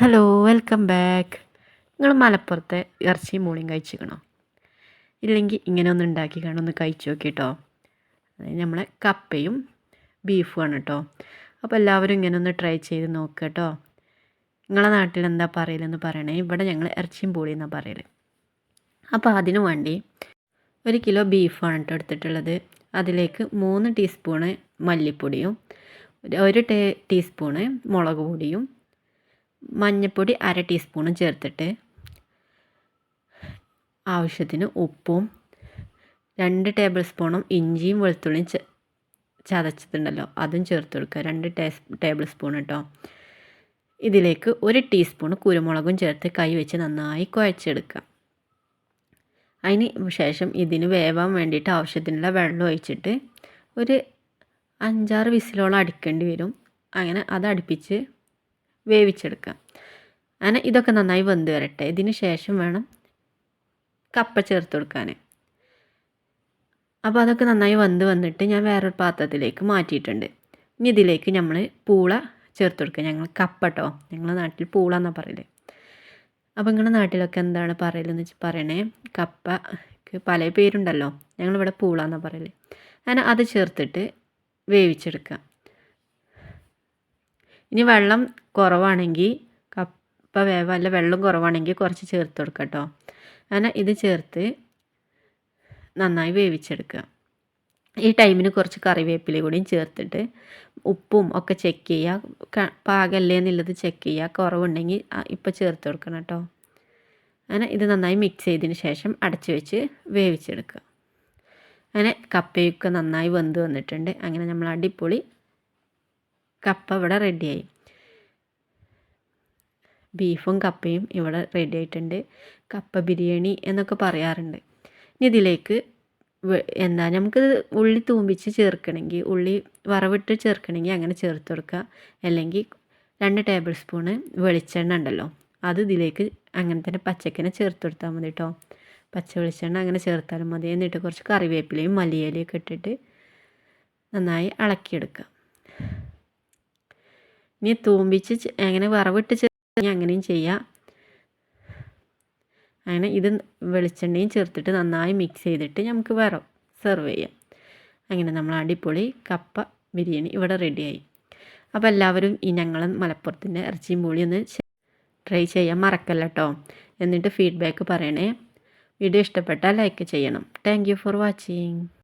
Hello welcome back നിങ്ങൾ മലപ്പുറത്തെ ഇറച്ചി മൂളിയും കഴിച്ചിരിക്കണോ? ഇല്ലെങ്കിൽ ഇങ്ങനെ ഒന്ന് ഉണ്ടാക്കി കാണും ഒന്ന് കഴിച്ചു നോക്കി കേട്ടോ അതായത് നമ്മളെ കപ്പയും ബീഫുമാണ് കേട്ടോ. അപ്പോൾ എല്ലാവരും ഇങ്ങനെ ഒന്ന് ട്രൈ ചെയ്ത് നോക്കുക കേട്ടോ. നിങ്ങളെ നാട്ടിൽ എന്താ പറയലെന്ന് പറയണേ? ഇവിടെ ഞങ്ങൾ ഇറച്ചിയും പൂളി എന്നാണ് പറയൽ അപ്പോൾ അതിനു വേണ്ടി ഒരു കിലോ ബീഫാണ് കേട്ടോ എടുത്തിട്ടുള്ളത്. അതിലേക്ക് മൂന്ന് ടീസ്പൂണ് മല്ലിപ്പൊടിയും ഒരു ടേ ടീസ്പൂണ് മുളക് പൊടിയും മഞ്ഞൾപ്പൊടി അര ടീസ്പൂണും ചേർത്തിട്ട് ആവശ്യത്തിന് ഉപ്പും രണ്ട് ടേബിൾ സ്പൂണും ഇഞ്ചിയും വെളുത്തുള്ളിയും ചതച്ചതുണ്ടല്ലോ അതും ചേർത്ത് കൊടുക്കുക. രണ്ട് ടേബിൾ സ്പൂൺ കേട്ടോ ഇതിലേക്ക് ഒരു ടീസ്പൂൺ കുരുമുളകും ചേർത്ത് കൈ വെച്ച് നന്നായി കുഴച്ചെടുക്കുക. അതിന് ശേഷം ഇതിന് വേവാൻ വേണ്ടിയിട്ട് ആവശ്യത്തിനുള്ള വെള്ളം ഒഴിച്ചിട്ട് ഒരു അഞ്ചാറ് വിസിലോളം അടിക്കേണ്ടി വരും. അങ്ങനെ അത് അടുപ്പിച്ച് വേവിച്ചെടുക്കാം അങ്ങനെ ഇതൊക്കെ നന്നായി വെന്ത് വരട്ടെ. ഇതിന് ശേഷം വേണം കപ്പ ചേർത്ത് കൊടുക്കാൻ അപ്പോൾ അതൊക്കെ നന്നായി വന്ന് വന്നിട്ട് ഞാൻ വേറൊരു പാത്രത്തിലേക്ക് മാറ്റിയിട്ടുണ്ട്. ഇനി ഇതിലേക്ക് നമ്മൾ പൂള ചേർത്ത് കൊടുക്കുക. ഞങ്ങൾ കപ്പട്ടോ ഞങ്ങളുടെ നാട്ടിൽ പൂള എന്നാണ് പറയൽ. അപ്പോൾ നിങ്ങളുടെ നാട്ടിലൊക്കെ എന്താണ് പറയലെന്ന് വെച്ചാൽ പറയണേ. കപ്പക്ക് പല പേരുണ്ടല്ലോ. ഞങ്ങളിവിടെ പൂള എന്നാണ് പറയൽ. അങ്ങനെ അത് ചേർത്തിട്ട് വേവിച്ചെടുക്കുക. ഇനി വെള്ളം കുറവാണെങ്കിൽ കപ്പ വേവ അല്ല വെള്ളം കുറവാണെങ്കിൽ കുറച്ച് ചേർത്ത് കൊടുക്കുക കേട്ടോ അങ്ങനെ ഇത് ചേർത്ത് നന്നായി വേവിച്ചെടുക്കുക. ഈ ടൈമിന് കുറച്ച് കറിവേപ്പില കൂടിയും ചേർത്തിട്ട് ഉപ്പും ഒക്കെ ചെക്ക് ചെയ്യുക. പാകല്ലേ എന്നുള്ളത് ചെക്ക് ചെയ്യുക. കുറവുണ്ടെങ്കിൽ ഇപ്പോൾ ചേർത്ത് കൊടുക്കണം കേട്ടോ അങ്ങനെ ഇത് നന്നായി മിക്സ് ചെയ്തതിന് ശേഷം അടച്ച് വെച്ച് വേവിച്ചെടുക്കുക. അങ്ങനെ കപ്പയൊക്കെ നന്നായി വെന്ത് വന്നിട്ടുണ്ട്. അങ്ങനെ നമ്മൾ അടിപൊളി കപ്പ ഇവിടെ റെഡിയായി ബീഫും കപ്പയും ഇവിടെ റെഡി ആയിട്ടുണ്ട്. കപ്പ ബിരിയാണി എന്നൊക്കെ പറയാറുണ്ട്. ഇനി ഇതിലേക്ക് എന്താ നമുക്ക് ഉള്ളി തൂമ്പിച്ച് ചേർക്കണമെങ്കിൽ ഉള്ളി വറവിട്ട് ചേർക്കണമെങ്കിൽ അങ്ങനെ ചേർത്ത് കൊടുക്കുക. അല്ലെങ്കിൽ രണ്ട് ടേബിൾ സ്പൂണ് വെളിച്ചെണ്ണ ഉണ്ടല്ലോ അത് ഇതിലേക്ക് അങ്ങനെ തന്നെ പച്ചക്കനെ ചേർത്ത് കൊടുത്താൽ മതി കേട്ടോ പച്ച വെളിച്ചെണ്ണ അങ്ങനെ ചേർത്താലും മതി. എന്നിട്ട് കുറച്ച് കറിവേപ്പിലയും മല്ലിയിലയും ഒക്കെ ഇട്ടിട്ട് നന്നായി ഇളക്കിയെടുക്കുക. ഇനി തൂമ്പിച്ച് അങ്ങനെ വറവിട്ട് ചേർത്ത് അങ്ങനെയും ചെയ്യാം. അങ്ങനെ ഇത് വെളിച്ചെണ്ണയും ചേർത്തിട്ട് നന്നായി മിക്സ് ചെയ്തിട്ട് നമുക്ക് വേറെ സെർവ് ചെയ്യാം. അങ്ങനെ നമ്മൾ അടിപൊളി കപ്പ ബിരിയാണി ഇവിടെ റെഡിയായി അപ്പോൾ എല്ലാവരും ഈ ഞങ്ങൾ മലപ്പുറത്തിന്റെ ഇറച്ചിയും പൂളി ഒന്ന് ട്രൈ ചെയ്യാൻ മറക്കല്ല കേട്ടോ എന്നിട്ട് ഫീഡ്ബാക്ക് പറയണേ. വീഡിയോ ഇഷ്ടപ്പെട്ടാൽ ലൈക്ക് ചെയ്യണം. Thank for watching